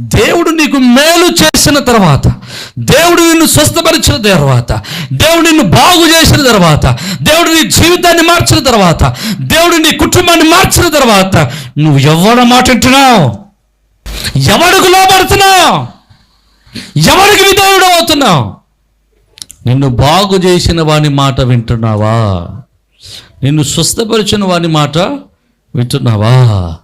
దేవుడు నీకు మేలు చేసిన తర్వాత దేవుడు నిన్ను స్వస్థపరిచిన తర్వాత దేవుడు నిన్ను బాగు చేసిన తర్వాత దేవుడు నీ జీవితాన్ని మార్చిన తర్వాత దేవుడు నీ కుటుంబాన్ని మార్చిన తర్వాత నువ్వు ఎవడ మాట వింటున్నావు? ఎవడికి లోపడుతున్నావు ఎవరికి విధేయుడు అవుతున్నావు? నిన్ను బాగు చేసిన వాని మాట వింటున్నావా? నిన్ను స్వస్థపరిచిన వాని మాట వింటున్నావా?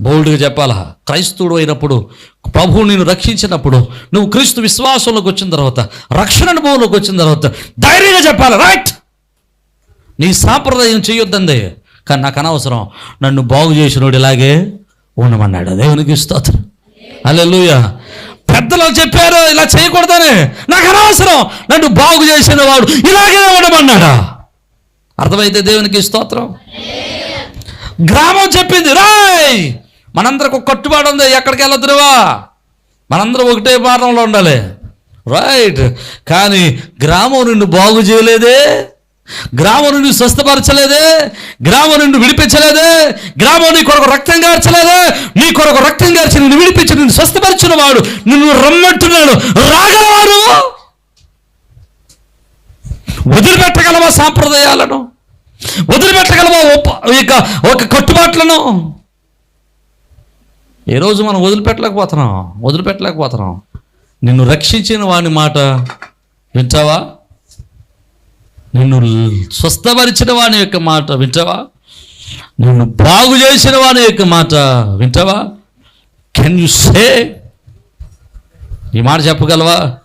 బోల్డ్గా చెప్పాలా? క్రైస్తవుడు అయినప్పుడు ప్రభువు నేను రక్షించినప్పుడు నువ్వు క్రీస్తు విశ్వాసంలోకి వచ్చిన తర్వాత రక్షణ అనుభవంలోకి వచ్చిన తర్వాత ధైర్యంగా చెప్పాలి? రైట్ నీ సాంప్రదాయం చేయొద్దందే. కానీ నాకు అనవసరం. నన్ను బాగు చేసినోడు ఇలాగే ఉండమన్నాడు. దేవునికి స్తోత్రం. అల్లెలుయ పెద్దలు చెప్పారు ఇలా చేయకూడదని. నాకు అనవసరం. నన్ను బాగు చేసిన వాడు ఇలాగే ఉండమన్నాడా? అర్థమైతే దేవునికి స్తోత్రం? గ్రామం చెప్పింది రాయ్! మనందరికి ఒక కట్టుబాటు ఉంది ఎక్కడికి వెళ్ళొద్దురువా మనందరం ఒకటే మార్గంలో ఉండాలి. రైట్ కానీ గ్రామం నిన్ను బాగు చేయలేదే గ్రామం నుండి స్వస్థపరచలేదే గ్రామం నుండి విడిపించలేదే గ్రామం నీ కొరకు రక్తం గార్చలేదే నీ కొరకు రక్తం గార్చి నిన్ను విడిపించి నిన్ను స్వస్థపరిచిన వాడు నిన్ను రమ్మంటున్నాడు. రాగలవాడు? వదిలిపెట్టగలవా సాంప్రదాయాలను? వదిలిపెట్టగలవా ఉప- ఇక ఒక కట్టుబాట్లను? ఏ రోజు మనం వదిలిపెట్టలేకపోతున్నాం? వదిలిపెట్టలేకపోతున్నాం. నిన్ను రక్షించిన వాని మాట వింటావా? నిన్ను స్వస్థపరిచిన వాని యొక్క మాట వింటావా? నిన్ను బాగు చేసిన వాని యొక్క మాట వింటావా? కెన్ యు సే ఈ మాట చెప్పగలవా?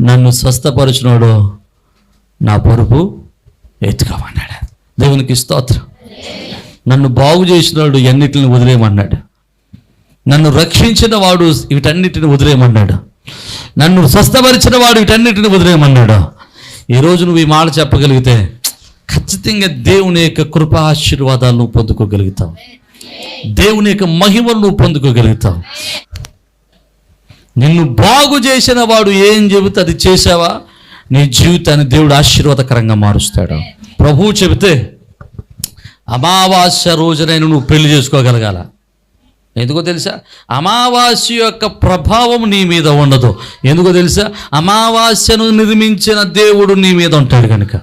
నన్ను స్వస్థపరిచినోడు నా పొరుపు ఎత్తుకోమన్నాడు. దేవునికి స్తోత్రం. నన్ను బాగు చేసినాడు ఎన్నిటిని వదిలేయమన్నాడు. నన్ను రక్షించిన వాడు వీటన్నిటిని వదిలేయమన్నాడు. నన్ను స్వస్థపరిచిన వాడు వీటన్నిటిని వదిలేయమన్నాడు. ఈరోజు నువ్వు ఈ మాట చెప్పగలిగితే ఖచ్చితంగా దేవుని యొక్క కృపా ఆశీర్వాదాలు నువ్వు పొందుకోగలుగుతావు. దేవుని యొక్క మహిమను నువ్వు పొందుకోగలుగుతావు. నిన్ను బాగు చేసిన వాడు ఏం చెబితే అది చేసావా? నీ జీవితాన్ని దేవుడు ఆశీర్వాదకరంగా మారుస్తాడు. ప్రభువు చెబితే అమావాస్య రోజునైనా నువ్వు పెళ్ళి చేసుకోగలగాల. ఎందుకో తెలుసా? అమావాస్య యొక్క ప్రభావం నీ మీద ఉండదు. ఎందుకో తెలుసా? అమావాస్యను నిర్మించిన దేవుడు నీ మీద ఉంటాడు కనుక.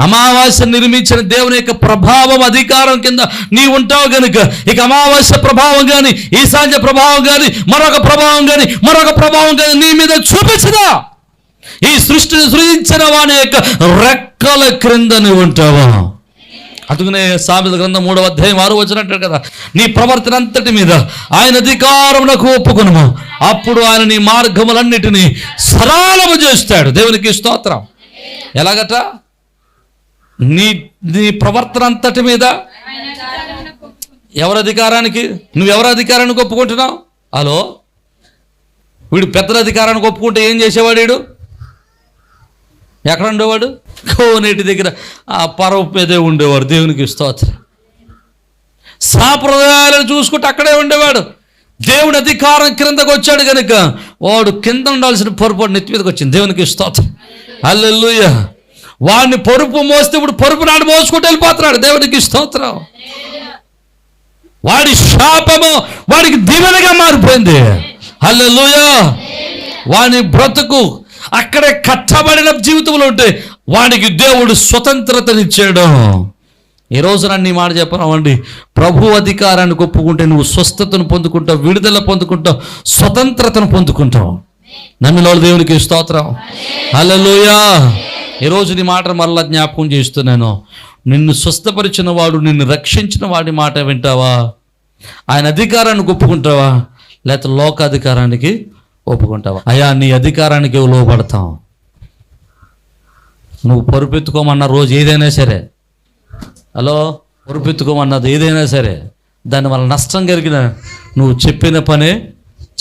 అమావాస్య నిర్మించిన దేవుని యొక్క ప్రభావం అధికారం కింద నీ ఉంటావు కనుక. ఇక అమావాస్య ప్రభావం కానీ ఈశాన్య ప్రభావం కానీ మరొక ప్రభావం కానీ మరొక ప్రభావం కానీ నీ మీద చూపించదా? ఈ సృష్టిని సృజించిన వాని యొక్క రెక్కల క్రింద నువ్వు ఉంటావా? అందుకనే సామెత గ్రంథం మూడవ అధ్యాయం ఆరు వచ్చినట్టు కదా నీ ప్రవర్తన అంతటి మీద ఆయన అధికారములకు ఒప్పుకును అప్పుడు ఆయన నీ మార్గములన్నిటినీ సరళము చేస్తాడు. దేవునికి స్తోత్రం. ఎలాగట? నీ నీ ప్రవర్తన అంతటి మీద ఎవరి అధికారానికి? నువ్వు ఎవరి అధికారానికి ఒప్పుకుంటున్నావు? హలో? వీడు పెద్దల అధికారానికి ఒప్పుకుంటే ఏం చేసేవాడు వీడు? ఎక్కడ ఉండేవాడు కోనేటి దగ్గర. ఆ పర్వ మీదే ఉండేవాడు. దేవునికి స్తోత్రం. సాంప్రదాయాలను చూసుకుంటే అక్కడే ఉండేవాడు. దేవుడి అధికారం క్రిందకు వచ్చాడు కనుక వాడు కింద ఉండాల్సిన పొరుపు నెత్తి మీదకి వచ్చింది. దేవునికి స్తోత్రం. అల్లెల్లుయ్య వాడిని పరుపు మోస్తే ఇప్పుడు పరుపు నాడు మోసుకుంటూ వెళ్ళిపోతున్నాడు. దేవునికి స్తోత్రం. వాడి శాపము వాడికి దీవెనగా మారిపోయింది. హల్లెలూయా. వాని బ్రతుకు అక్కడే కట్టబడిన జీవితంలో ఉంటే వాడికి దేవుడు స్వతంత్రతనిచ్చాడు. ఈ రోజు నన్ను మాట చెప్పరామండి? ప్రభు అధికారాన్ని ఒప్పుకుంటే నువ్వు స్వస్థతను పొందుకుంటావు విడుదల పొందుకుంటావు స్వతంత్రతను పొందుకుంటావు. నన్నులో దేవునికి స్తోత్రం. హల్లెలూయా. ఈరోజు నీ మాట మరలా జ్ఞాపకం చేస్తున్నాను నిన్ను స్వస్థపరిచిన వాడు నిన్ను రక్షించిన వాడి మాట వింటావా? ఆయన అధికారాన్ని ఒప్పుకుంటావా? లేకపోతే లోక అధికారానికి ఒప్పుకుంటావా? అయ్యా నీ అధికారానికి లోపడతాం నువ్వు పరుపెత్తుకోమన్న రోజు ఏదైనా సరే. హలో? పరుపెత్తుకోమన్నది ఏదైనా సరే. దానివల్ల నష్టం కలిగిన నువ్వు చెప్పిన పనే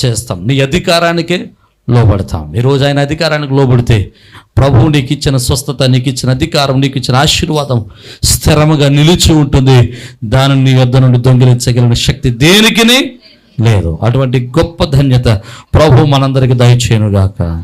చేస్తాం. నీ అధికారానికే లోబడతాం. ఈరోజు ఆయన అధికారానికి లోబడితే ప్రభువు నీకు ఇచ్చిన స్వస్థత నీకు ఇచ్చిన అధికారం నీకు ఇచ్చిన ఆశీర్వాదం స్థిరముగా నిలిచి ఉంటుంది. దానిని నీ వద్ద నుండి దొంగిలించగలిగిన శక్తి దేనికిని? లేదు. అటువంటి గొప్ప ధన్యత ప్రభు మనందరికి దయచేయనుగాక.